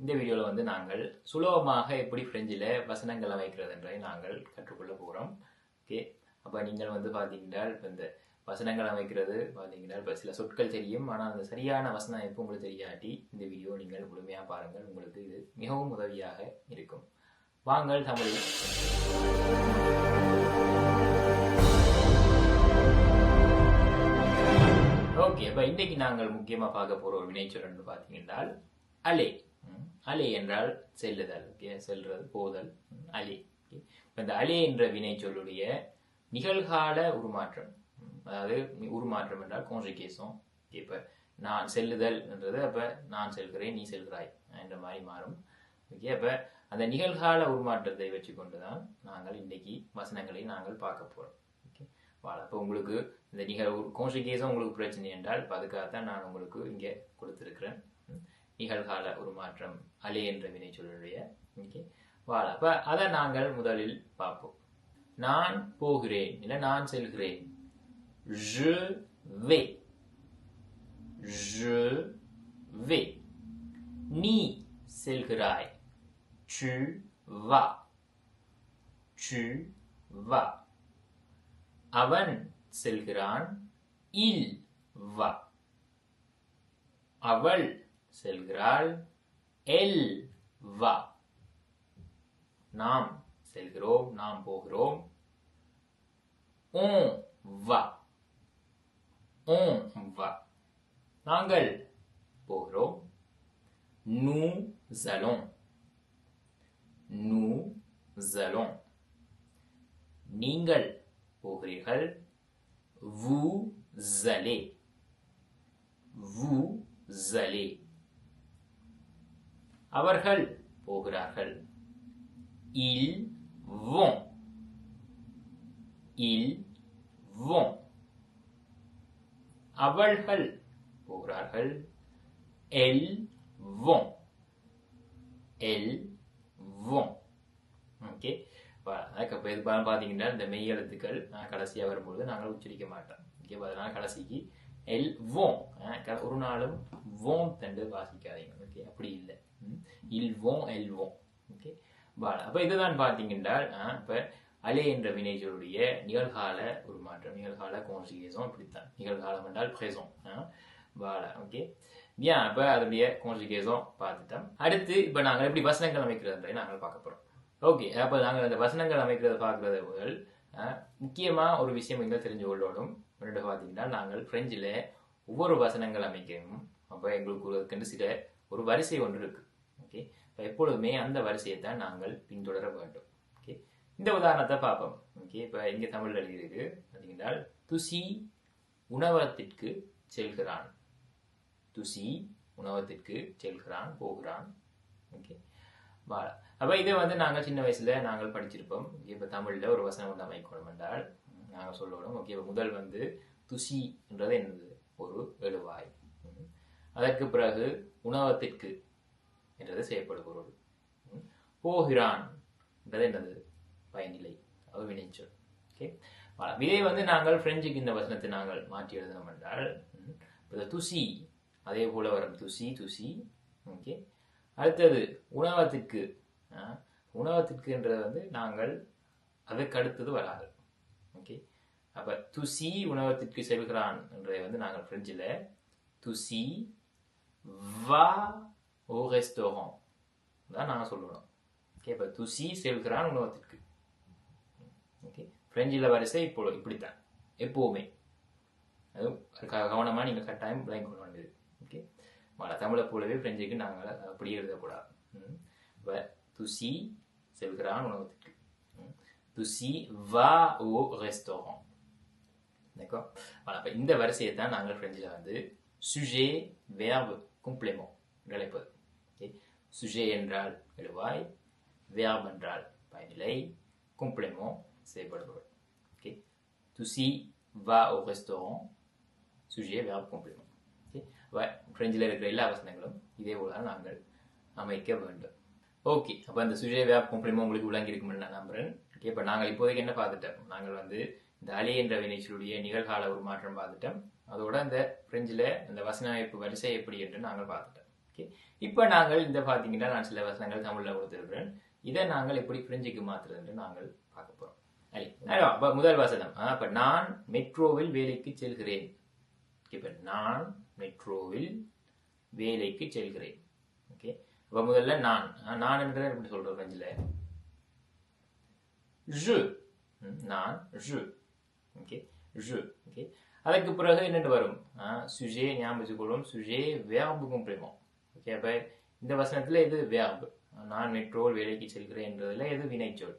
இந்த வீடியோவில் வந்து நாங்கள் சுலபமாக எப்படி ஃப்ரெஞ்சில் வசனங்கள் அமைக்கிறது என்பதை நாங்கள் கற்றுக்கொள்ள போகிறோம் ஓகே அப்போ நீங்கள் வந்து பார்த்தீங்கன்னா இப்போ இந்த வசனங்கள் அமைக்கிறது பார்த்தீங்கன்னா இப்போ சில சொற்கள் தெரியும். ஆனால் அந்த சரியான வசன அமைப்பு உங்களுக்கு தெரியாட்டி இந்த வீடியோ நீங்கள் முழுமையாக பாருங்கள். உங்களுக்கு இது மிகவும் உதவியாக இருக்கும். வாங்கள் தமிழில் ஓகே அப்போ இன்னைக்கு நாங்கள் முக்கியமாக பார்க்க போகிற ஒரு வினைச்சொல் பார்த்தீங்கன்னா அலே. அலே என்றால் செல்லுதல் செல்றது போதல் அலி. அலே இப்போ இந்த அலே என்ற வினை சொல்லுடைய நிகழ்கால உருமாற்றம் அதாவது உருமாற்றம் என்றால் கான்ஜுகேஷன் இப்போ நான் செல்லுதல் என்றது அப்போ நான் செல்கிறேன் நீ செல்கிறாய் என்ற மாதிரி மாறும். ஓகே அப்போ அந்த நிகழ்கால உருமாற்றத்தை வச்சுக்கொண்டு தான் நாங்கள் இன்னைக்கு வசனங்களை நாங்கள் பார்க்க போகிறோம் ஓகே வாழ அப்போ உங்களுக்கு இந்த நிகழ்வு கான்ஜுகேஷன் உங்களுக்கு பிரச்சனை என்றால் அதுக்காகத்தான் நான் உங்களுக்கு இங்கே கொடுத்துருக்கிறேன். நிகழ்கால உருமாற்றம் அலி என்ற வினைச்சொல்லுடைய ஓகே வாழ. அப்போ அதை நாங்கள் முதலில் பார்ப்போம். நான் போகிறேன் இல்லை நான் செல்கிறேன். je vais je vais நீ செல்கிறாய். tu vas tu vas அவன் செல்கிறான். il va அவள் செல்கிறாள் elle va நாம் செல்கிறோம் நாம் போகிறோம் on va on va நாங்கள் போகிறோம் nous allons nous allons நீங்கள் போகிறீர்கள் vous allez vous allez அவர்கள் போகிறார்கள். இல் vont ils vont அவள்கள் போகிறார்கள். எல் vont எல் vont ஓகே. அதுக்கு இது பார்த்தீங்கன்னா இந்த மெய் எழுத்துக்கள் நான் கடைசியா வரும்பொழுது நாங்கள் உச்சரிக்க மாட்டோம். ஓகே அதனால கடைசிக்கு எல் வோம். ஒரு நாளும் வோம் தண்டு வாசிக்காதீங்க. ஓகே அப்படி இல்லை. இல்வோம் எல்வோம் ஓகே பால அப்போ இதுதான் பார்த்தீங்கன்றால் இப்போ அலே என்ற வினைச்சொல்லுடைய நிகழ்கால உருமாற்றம் நிகழ்கால கோன்சிகேசம் இப்படித்தான். நிகழ்காலம் என்றால் பிரேசம் பால ஓகே ஏன்? அப்போ அதனுடைய கோன்சிகேசம் பார்த்துட்டோம். அடுத்து இப்போ நாங்கள் எப்படி வசனங்கள் அமைக்கிறதுன்றதை நாங்கள் பார்க்க போகிறோம் ஓகே அப்போ நாங்கள் அந்த வசனங்கள் அமைக்கிறத பார்க்குறது முதல் முக்கியமாக ஒரு விஷயம் எங்கே தெரிஞ்சு கொள்ளணும். முன்னாடி பார்த்தீங்கன்னா நாங்கள் ஃப்ரெஞ்சில் ஒவ்வொரு வசனங்கள் அமைக்கணும் அப்போ எங்களுக்கு ஒரு சில ஒரு வரிசை ஒன்று இருக்குது ஓகே இப்போ எப்பொழுதுமே அந்த வரிசையை தான் நாங்கள் பின்தொடர வேண்டும். ஓகே இந்த உதாரணத்தை பார்ப்போம். ஓகே இப்போ இங்கே தமிழ் எழுதியிருக்கு. பார்த்தீங்கன்னா துசி உணவகத்திற்கு செல்கிறான். துசி உணவகத்திற்கு செல்கிறான் போகிறான். ஓகே வாழ அப்போ இதை வந்து நாங்கள் சின்ன வயசுல நாங்கள் படிச்சிருப்போம். இப்போ தமிழில் ஒரு வசனம் ஒன்று அமைக்கணும் என்றால் நாங்கள் சொல்லணும். ஓகே முதல் வந்து துசின்றது என்னது? ஒரு எழுவாய். அதற்கு பிறகு உணவகத்திற்கு என்றது செய்யப்படும் பொருள் ம். போகிறான் என்றது என்னது? பயனிலை. அது வினைச்சொல். ஓகே? இதை வந்து நாங்கள் பிரெஞ்சுக்கு இந்த வசனத்தை நாங்கள் மாற்றி எழுதணும் என்றால் ம், துசி அதே போல வரும் துசி துசி ஓகே? அடுத்தது உணவத்திற்கு உணவத்திற்குன்றது வந்து நாங்கள் அதுக்கு அடுத்தது வராது. ஓகே? அப்ப துசி உணவகத்திற்கு செல்கிறான் என்றதை வந்து நாங்கள் பிரெஞ்சில் துசி வா ஓ ரெஸ்டோரண்ட். தான் நாங்கள் சொல்லணும். ஓகே இப்போ துசி செல்கிறான் உணவகத்திற்கு. ஓகே ஃப்ரெஞ்சில் வரிசை இப்போ இப்படித்தான். எப்போவுமே. அதுவும் கவனமாக நீங்கள் கட்டாயம் விளங்கி கொள்ள வேண்டியது. ஓகே மழை தமிழை போலவே ஃப்ரெஞ்சுக்கு நாங்கள் அப்படி எழுதக்கூடாது. ம். துசி செல்கிறான் உணவகத்திற்கு. துசி வா ஓ ரெஸ்டாரண்ட் d'accord? voilà இந்த வரிசையை தான் நாங்கள் ஃப்ரெஞ்சில் வந்து சுஜே verbe complément நிலைப்பது. ஓகே சுஜே என்றால் எழுவாய் verbe என்றால் பயனிலை complément செய்யப்படுபவர் ஓகே துசி வா ஓ restaurant சுஜே verbe complément. ஓகே ஃப்ரெஞ்சில் இருக்கிற எல்லா வசனங்களும் இதே போல தான் நாங்கள் அமைக்க வேண்டும். ஓகே அப்போ அந்த சுஜே வேப் complément உங்களுக்கு விளங்கி இருக்கும்னு நான் நம்புறேன். ஓகே இப்போ நாங்கள் இப்போதைக்கு என்ன பார்த்துட்டோம்? நாங்கள் வந்து இந்த அலி என்ற வினைச்சலுடைய நிகழ்கால உருமாற்றம் பார்த்துட்டோம். அதோட அந்த பிரெஞ்சில் அந்த வசன அமைப்பு வரிசை எப்படி என்று நாங்கள் பார்த்துட்டோம். ஓகே. இப்போ நாங்கள் இந்த பார்த்தீங்கன்னா நான் சில வசனங்கள் தமிழில் கொடுத்துருக்கிறேன். இதை நாங்கள் எப்படி பிரெஞ்சுக்கு மாற்றுறது நாங்கள் பார்க்க போகிறோம் அப்போ முதல் வசனம். அப்போ நான் மெட்ரோவில் வேலைக்கு செல்கிறேன். இப்போ நான் மெட்ரோவில் வேலைக்கு செல்கிறேன். ஓகே இப்போ முதல்ல நான். நான் என்ற எப்படி சொல்கிறோம் பிரெஞ்சில் ஜு. நான் ஜு. ஓகே ஜு. ஓகே அதுக்கு பிறகு என்னென்று வரும்? சுஜே ஞாபகம் வச்சுக்கொள்ளும் சுஜே வேர்பு பிரேமம். ஓகே அப்போ இந்த வசனத்தில் இது வியாபு நான் மெட்ரோல் வேலைக்கு செல்கிறேன் என்றதில் எது வினைச்சொல்?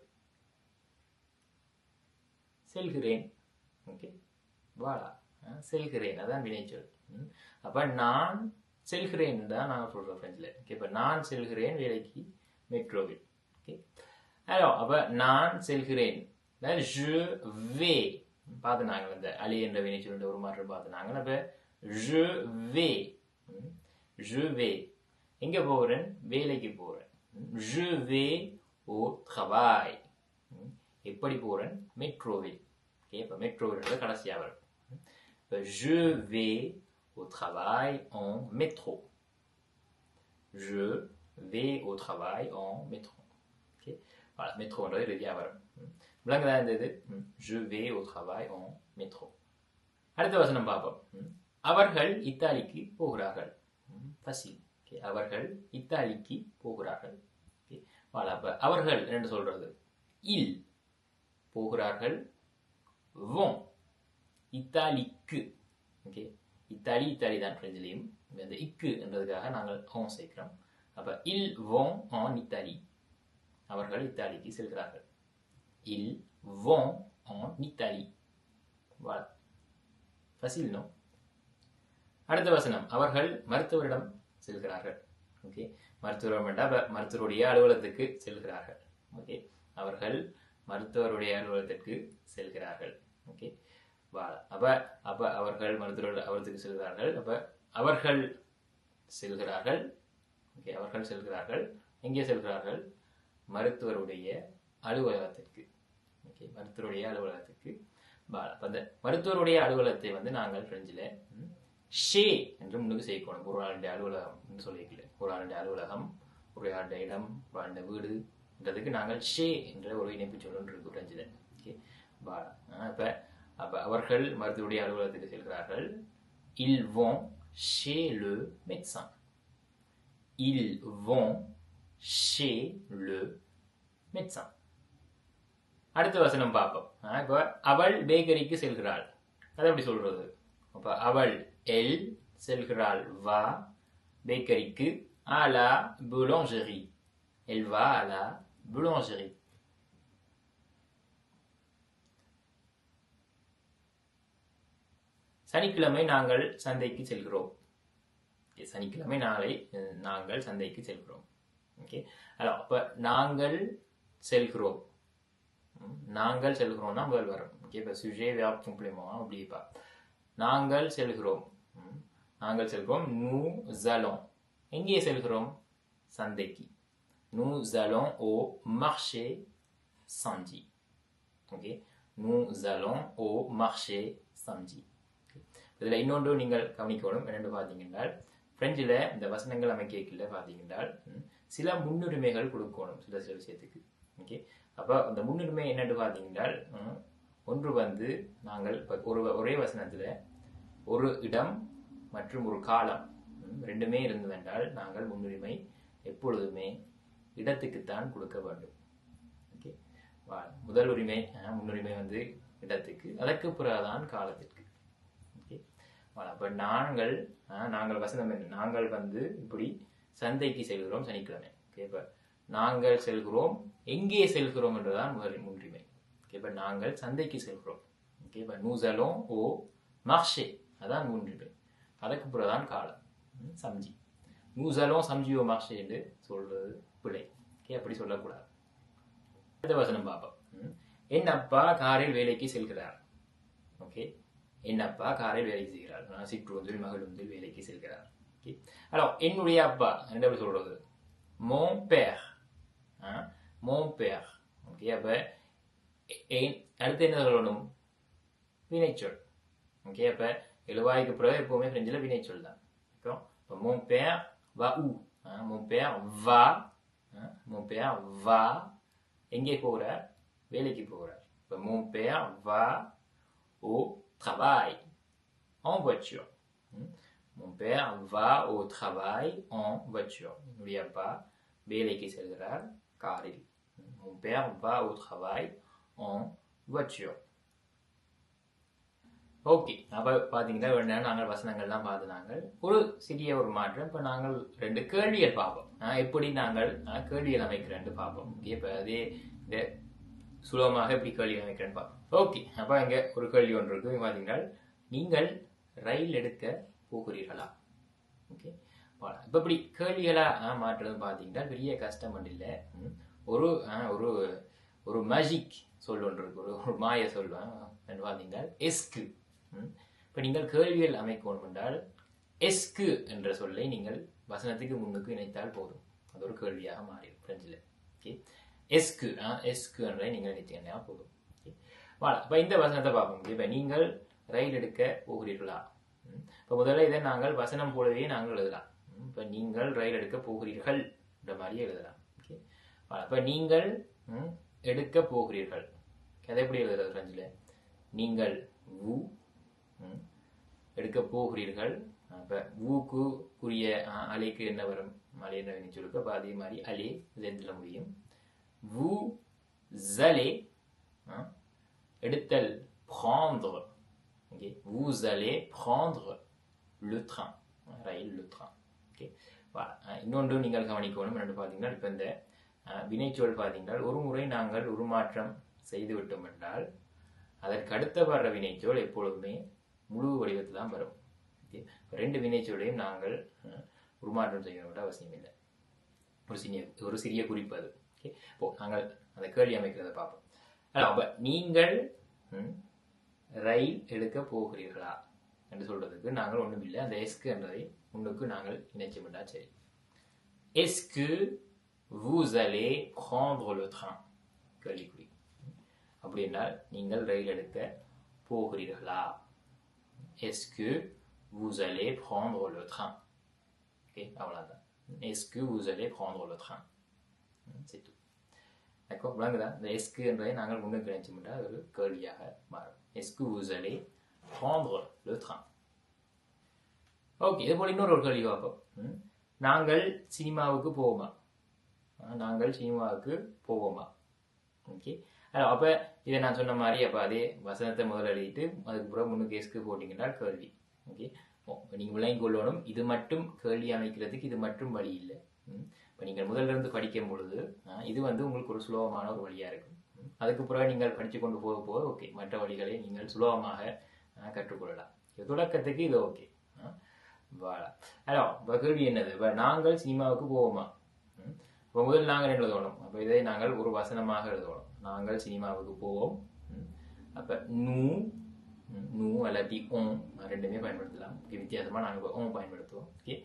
செல்கிறேன். ஓகே வாடா செல்கிறேன். அதான் வினைச்சொல். அப்போ நான் செல்கிறேன் தான் நாங்கள் சொல்கிறோம் ஃப்ரெண்ட்ஸில் ஓகே இப்போ நான் செல்கிறேன் வேலைக்கு மெட்ரோவில் ஓகே ஹலோ அப்போ நான் செல்கிறேன். வே பார்த்து நாங்கள் இந்த அலி என்ற வினைச்சொல் ஒரு மாற்றம் பார்த்து நாங்கள் அப்போ வே வே je எங்கே போகிறேன் வேலைக்கு போகிறேன் je vais au travail. எப்படி போகிறேன் மெட்ரோவில் ஓகே இப்போ மெட்ரோவில் கடைசியாக வரும். இப்போ je vais au travail en métro. Je vais au travail en métro. Okay voilà மெட்ரோன்றது இறுதியாக வரும். விளங்குதா இந்த இது? Je vais au travail en métro. அடுத்த வசனம் பார்ப்போம். அவர்கள் இத்தாலிக்கு போகிறார்கள். பசி. ஓகே அவர்கள் இத்தாலிக்கு போகிறார்கள். அவர்கள் என்று சொல்றது? இல் போகிறார்கள். Vont இத்தாலிக்கு. ஓகே இத்தாலி இத்தாலி தான் பிரெஞ்சிலையும். அந்த இக்கு என்றதுக்காக நாங்கள் ஹோம் சேர்க்கிறோம். அப்ப இல் வோம் ஆன் இத்தாலி அவர்கள் இத்தாலிக்கு செல்கிறார்கள். இல் வோம் on Italy voilà facile non அடுத்த வசனம். அவர்கள் மருத்துவரிடம் செல்கிறார்கள். ஓகே மருத்துவர் வேண்டாம். மருத்துவருடைய அலுவலகத்துக்கு செல்கிறார்கள். ஓகே அவர்கள் மருத்துவருடைய அலுவலகத்திற்கு செல்கிறார்கள். ஓகே வா அப்ப அப்ப அவர்கள் மருத்துவர் அவர்களுக்கு செல்கிறார்கள். அப்ப அவர்கள் செல்கிறார்கள். ஓகே அவர்கள் செல்கிறார்கள். எங்கே செல்கிறார்கள்? மருத்துவருடைய அலுவலகத்திற்கு. ஓகே மருத்துவருடைய அலுவலகத்திற்கு. வா அப்ப அந்த மருத்துவருடைய அலுவலகத்தை வந்து நாங்கள் பிரெஞ்சில் ஷே என்று முன்னுக்கு செய்யணும் ஒரு அலுவலகம் என்று சொல்லிக்கல அலுவலகம் உரையாண்ட இடம் வாழ்ந்த வீடு என்றதுக்கு நாங்கள் ஷே என்ற ஒரு இணைப்பு சொல்லணும் இருக்கு பிரெஞ்சில் ஓகே பா அப்போ அப்போ அவர்கள் மருத்துவருடைய அலுவலகத்துக்கு செல்கிறார்கள். இல் vont ஷே லு médecin. இல் vont ஷே லு médecin. அடுத்த வசனம் பார்ப்போம். இப்போ அவள் பேக்கரிக்கு செல்கிறாள். அதை எப்படி சொல்றது? அப்போ அவள் எல் செல்கிறாள் வா பேக்கரிக்கு à la boulangerie. Elle va à la boulangerie. சனிக்கிழமை நாங்கள் சந்தைக்கு செல்கிறோம். சனிக்கிழமை நாளை நாங்கள் சந்தைக்கு செல்கிறோம். ஓகே ஹலோ அப்போ நாங்கள் செல்கிறோம். நாங்கள் செல்கிறோம்னா முதல் வரும் ஓகே இப்போ சுஜே வியாப் கம்ப்ளிமோ அப்படிப்பா நாங்கள் செல்கிறோம். நாங்கள் செல்கிறோம். நூ ஜலோம் எங்கே செல்கிறோம்? சந்தைக்கு. நூ ஜலோம் ஓ மர்ஷே சந்தி ஓகே நூ ஜலோம் ஓ மர்ஷே சந்தி இதில் இன்னொன்று நீங்கள் கவனிக்கணும் என்னென்று பார்த்தீங்கன்னா ஃப்ரெஞ்சில் இந்த வசனங்கள் அமைக்கல பார்த்தீங்கன்னா சில முன்னுரிமைகள் கொடுக்கணும். சில சில விஷயத்துக்கு. ஓகே அப்போ அந்த முன்னுரிமை என்னென்று பார்த்தீங்கன்னா ஒன்று வந்து நாங்கள் இப்போ ஒரு ஒரே வசனத்தில் ஒரு இடம் மற்றும் ஒரு காலம் ரெண்டுமே இருந்ததென்றால் நாங்கள் முன்னுரிமை எப்பொழுதுமே இடத்துக்குத்தான் கொடுக்க வேண்டும். ஓகே? முதல் உரிமை முன்னுரிமை வந்து இடத்துக்கு அதற்கு பிறகுதான் காலத்திற்கு. ஓகே? அப்போ நாங்கள் நாங்கள் வசனம் என்ன? நாங்கள் வந்து இப்படி சந்தைக்கு செல்கிறோம் சனிக்கிழமை. ஓகே? இப்போ நாங்கள் செல்கிறோம் எங்கே செல்கிறோம் என்றுதான் முதல் முன்னுரிமை. இப்போ நாங்கள் சந்தைக்கு செல்கிறோம். ஓகே இப்போ நூசலும் ஓ மார்ஷே அதான் மூன்று அதுக்கு பிறகுதான் காலம். சம்ஜி. நூசலோம் சம்ஜியோ மார்ஷே என்று சொல்றது பிழை. ஓகே அப்படி சொல்லக்கூடாது. அடுத்த வசனம் பார்ப்போம். என் அப்பா காரில் வேலைக்கு செல்கிறார். ஓகே என் அப்பா காரில் வேலைக்கு செய்கிறார் சிற்றுந்தில் மகளுந்தில் வேலைக்கு செல்கிறார். ஓகே ஹலோ என்னுடைய அப்பா என்ன எப்படி சொல்றது. மோன் பேர் மோன் பேர் ஓகே அப்போ அடுத்து என்ன சொல்லணும் வினைச்சொல் ஓகே அப்போ எழுவாய்க்கு பிறகு எப்போவுமே ஃப்ரெஞ்சில் வினைச்சொல் தான் ஓகே இப்போ மோன் பேர் va où hein, mon père va hein, mon père va எங்கே போகிறார் வேலைக்கு போகிறார் இப்போ mon père va au travail en voiture Hmm. mon père va au travail en voiture என்னுடைய அப்பா வேலைக்கு செல்கிறார் காரில் Hmm. mon père va au travail en voiture okay அப்போ பார்த்தீங்கன்னா ரெண்டு நேரம் நாங்கள் வசனங்கள்லாம் பார்த்து நாங்கள் ஒரு சிறிய ஒரு மாற்றம் இப்போ நாங்கள் ரெண்டு கேள்விகள் பார்ப்போம் நான் எப்படி நாங்கள் ஆஹ் கேள்விகள் அமைக்கிறேன்னு பார்ப்போம் ஓகே இப்போ அதே இந்த சுலபமாக எப்படி கேள்வி அமைக்கிறேன்னு பார்ப்போம் ஓகே அப்போ இங்கே ஒரு கேள்வி ஒன்று இருக்கு பார்த்தீங்கன்னா நீங்கள் ரயில் எடுக்க போகிறீர்களா ஓகே இப்போ இப்படி கேள்விகளாக மாற்றுறது பார்த்தீங்கன்னா பெரிய கஷ்டம் ஒன்றும் இல்லை ஒரு ஒரு ஒரு மேஜிக் சொல் ஒன்று இருக்கு. ஒரு ஒரு மாய சொல்லுவேன் பார்த்தீங்கன்னா எஸ்கு. இப்போ நீங்கள் கேள்விகள் அமைக்கணும் என்றால் எஸ்கு என்ற சொல்லை நீங்கள் வசனத்துக்கு முன்னுக்கு இணைத்தால் போதும். அது ஒரு கேள்வியாக மாறிடும் பிரெஞ்சில் ஓகே எஸ்கு எஸ்கு என்றை நீங்கள் நினைத்தீங்கன்னா போதும். ஓகே வாடா இப்போ இந்த வசனத்தை பார்ப்போம். இப்போ நீங்கள் ரயில் எடுக்க போகிறீர்களா? இப்போ முதல்ல இதை நாங்கள் வசனம் போலவே நாங்கள் எழுதலாம். இப்போ நீங்கள் ரயில் எடுக்க போகிறீர்கள் என்ற மாதிரி எழுதலாம். ஓகே இப்போ நீங்கள் ம், எடுக்க போகிறீர்கள். கதை எப்படி எழுதுறது பிரெஞ்சில் நீங்கள் ஊ எடுக்க போகிறீர்கள். அப்போ ஊக்கு உரிய அலைக்கு என்ன வரும்? மலை என்ன சொல்லுங்க அப்போ அதே மாதிரி அலே இதில் முடியும். vous ஜலே எடுத்தல் prendre. ok vous allez prendre le train. ரயில் le train. ஓகே. இன்னொன்று நீங்கள் கவனிக்கணும். என்னென்னு பார்த்தீங்கன்னா இப்போ இந்த வினைச்சொல் பார்த்தீங்கன்னா ஒரு முறை நாங்கள் உருமாற்றம் செய்து விட்டோம் என்றால் அதற்கு அடுத்த வர்ற வினைச்சொல் எப்பொழுதுமே முழு வடிவத்தில் தான் வரும். ரெண்டு வினைச்சொல்லையும் நாங்கள் உருமாற்றம் செய்ய வேண்டிய அவசியம் இல்லை. ஒரு சிறிய ஒரு சிறிய குறிப்பு அது. ஓகே? இப்போ நாங்கள் அந்த கேள்வி அமைக்கிறத பார்ப்போம். அப்போ நீங்கள் ரயில் எடுக்க போகிறீர்களா என்று சொல்றதுக்கு நாங்கள் ஒன்றும் இல்லை அந்த எஸ்க்கு என்றதை முன்னுக்கு நாங்கள் இணைச்சோம்னா சரி. எஸ்கு vous allez prendre le train. கேள்விக்குறி அப்படி என்றால் நீங்கள் ரயில் எடுக்க போகிறீர்களா? எஸ்கு vous allez prendre le train? Okay அவ்வளோதான் எஸ்கு vous allez prendre le train? C'est tout. D'accord விளங்குதா? இந்த எஸ்கு என்றதை நாங்கள் முன்னுக்கு நினைச்சோம்னா அது ஒரு கேள்வியாக மாறும். எஸ்கு vous allez prendre le train? Okay இது போல இன்னொரு ஒரு கேள்வி பார்ப்போம். ம். நாங்கள் சினிமாவுக்கு போவோமா? ஆ, நாங்கள் சினிமாவுக்கு போவோமா? ஓகே அப்போ இதை நான் சொன்ன மாதிரி அப்போ அதே வசனத்தை முதல்ல எழுதிட்டு அதுக்கப்புறம் முன்னு கேஸ்க்கு போட்டிங்கன்னா கேள்வி. ஓகே நீங்கள் விளங்கி கொள்ளணும் இது மட்டும் கேள்வி அமைக்கிறதுக்கு இது மட்டும் வழி இல்லை. இப்போ நீங்கள் முதல்ல இருந்து படிக்கும் பொழுது இது வந்து உங்களுக்கு ஒரு சுலபமான ஒரு வழியாக இருக்கும். அதுக்கு பிறகு நீங்கள் படித்து கொண்டு போக போக ஓகே மற்ற வழிகளை நீங்கள் சுலபமாக கற்றுக்கொள்ளலாம். தொடக்கத்துக்கு இது ஓகே வாழா ஹலோ இப்போ கேள்வி என்னது? இப்போ நாங்கள் சினிமாவுக்கு போவோமா? இப்போ முதல் நாங்கள் எழுதணும். அப்போ இதை நாங்கள் ஒரு வசனமாக எழுதணும். நாங்கள் சினிமாவுக்கு போவோம். அப்போ நூ நூ அல்லாட்டி ஓம். ரெண்டுமே பயன்படுத்தலாம். ஓகே வித்தியாசமாக நாங்கள் இப்போ ஓம் பயன்படுத்துவோம். ஓகே.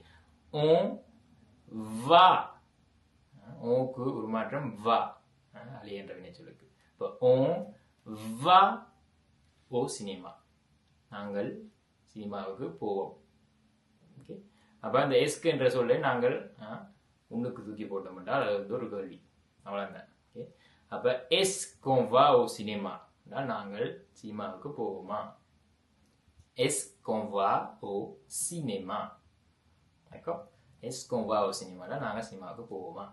ஓம் வா. ஓக்கு உருமாற்றம் வா. அலி என்ற இப்போ ஓம் வா. ஓ சினிமா. நாங்கள் சினிமாவுக்கு போவோம். ஓகே. அப்போ அந்த எஸ்க் என்ற சொல்லை நாங்கள் உள்ளுக்கு தூக்கி போட்டோம் என்றால் அது வந்து ஒரு கேள்வி. அவ்வளோதான் ஓகே அப்போ எஸ் கோம்வா ஓ சினிமா நாங்கள் சினிமாவுக்கு போவோமா? எஸ் கோம்வா ஓ சினிமா d'accord est-ce qu'on va au cinéma là நாங்கள் சினிமாவுக்கு போவோமா?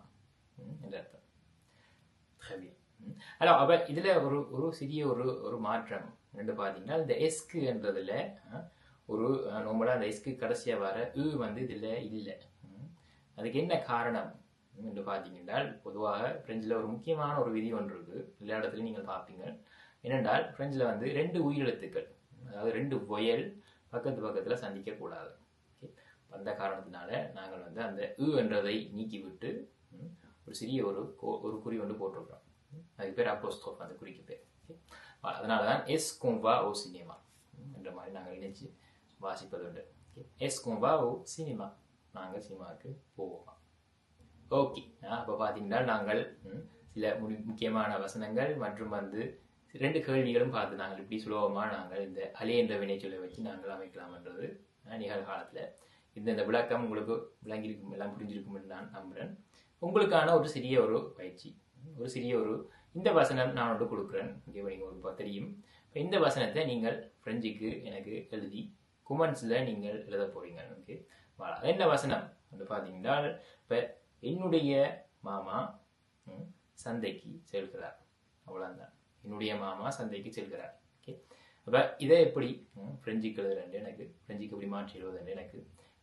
ம், என்ற அர்த்தம். Très bien. alors அப்போ இதில் ஒரு ஒரு சிறிய ஒரு ஒரு மாற்றம். ரெண்டு பார்த்தீங்கன்னா இந்த எஸ்க்கு என்றதுல ஒரு நம்மளாக அந்த எஸ்க்கு கடைசியாக வர ஈ வந்து இதில் இல்லை. அதுக்கு என்ன காரணம் என்று பார்த்தீங்கன்னா பொதுவாக பிரெஞ்சில் ஒரு முக்கியமான ஒரு விதி ஒன்று இருக்கு. எல்லா இடத்துலையும் நீங்கள் பார்ப்பீங்க. என்னென்றால் பிரெஞ்சில் வந்து ரெண்டு உயிரெழுத்துக்கள் அதாவது ரெண்டு புயல் பக்கத்து பக்கத்தில் சந்திக்கக்கூடாது. ஓகே அந்த காரணத்தினால நாங்கள் வந்து அந்த உ என்றதை நீக்கிவிட்டு ஒரு சிறிய ஒரு கோ- ஒரு குறி வந்து போட்டிருக்கிறோம். அதுக்கு பேர் அப்போஸ்கோப் அந்த குறிக்கு பேர். அதனால தான் எஸ் கோம்பா ஓ சினிமா என்ற மாதிரி நாங்கள் இணைச்சு வாசிப்பது உண்டு எஸ் கோம்பா ஓ சினிமா நாங்கள் சினிமாவுக்கு போவோம் ஓகே அப்போ பார்த்தீங்கன்னா நாங்கள் சில முடி- முக்கியமான வசனங்கள் மற்றும் வந்து ரெண்டு கேள்விகளும் பார்த்து நாங்கள் இப்படி சுலபமாக நாங்கள் இந்த அலே என்ற வினைச்சொல்லை வச்சு நாங்கள் அமைக்கலாம்ன்றது நிகழ்காலத்தில். இந்த இந்த விளக்கம் உங்களுக்கு விளங்கியிருக்கும் எல்லாம் புரிஞ்சிருக்கும் என்று நான் நம்புகிறேன் உங்களுக்கான ஒரு சிறிய ஒரு பயிற்சி ஒரு சிறிய ஒரு இந்த வசனம் நான் ஒன்று கொடுக்குறேன். இங்கே நீங்கள் ஒரு தெரியும். இப்போ இந்த வசனத்தை நீங்கள் ஃப்ரெஞ்சுக்கு எனக்கு எழுதி குமன்ஸில் நீங்கள் எழுத போகிறீங்க ஓகே. என்ன வசனம்? வந்து பார்த்தீங்கன்னா இப்போ என்னுடைய மாமா சந்தைக்கு செல்கிறார். அவ்வளோதான் என்னுடைய மாமா சந்தைக்கு செல்கிறார். ஓகே அப்போ இதை எப்படி ம், பிரெஞ்சுக்கு எழுதுறேன் எனக்கு ஃப்ரெஞ்சுக்கு எப்படி மாற்றி எழுதுறேன் எனக்கு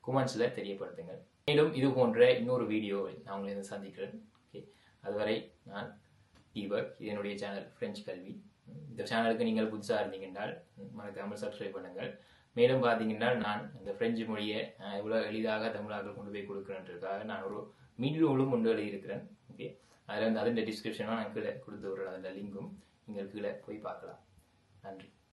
குமன்ஸில் தெரியப்படுத்துங்கள். மேலும் இது போன்ற இன்னொரு வீடியோ நான் உங்களை வந்து சந்திக்கிறேன். ஓகே அதுவரை நான் தீபக் இது என்னுடைய சேனல் ஃப்ரெஞ்சு கல்வி இந்த சேனலுக்கு நீங்கள் புதுசாக இருந்தீங்கன்றால் மறக்காமல் சப்ஸ்கிரைப் பண்ணுங்கள். மேலும் பார்த்தீங்கன்னா நான் இந்த பிரெஞ்சு மொழியை இவ்வளோ எளிதாக தமிழாக்கள் கொண்டு போய் கொடுக்குறேன்றதுக்காக நான் ஒரு மின்னூலும் கொண்டு எழுதியிருக்கிறேன். ஓகே அதில் வந்து அதில் டிஸ்கிரிப்ஷனாக நான் கீழே கொடுத்து விடுறேன் அதில் லிங்கும் நீங்கள் கீழே போய் பார்க்கலாம். நன்றி.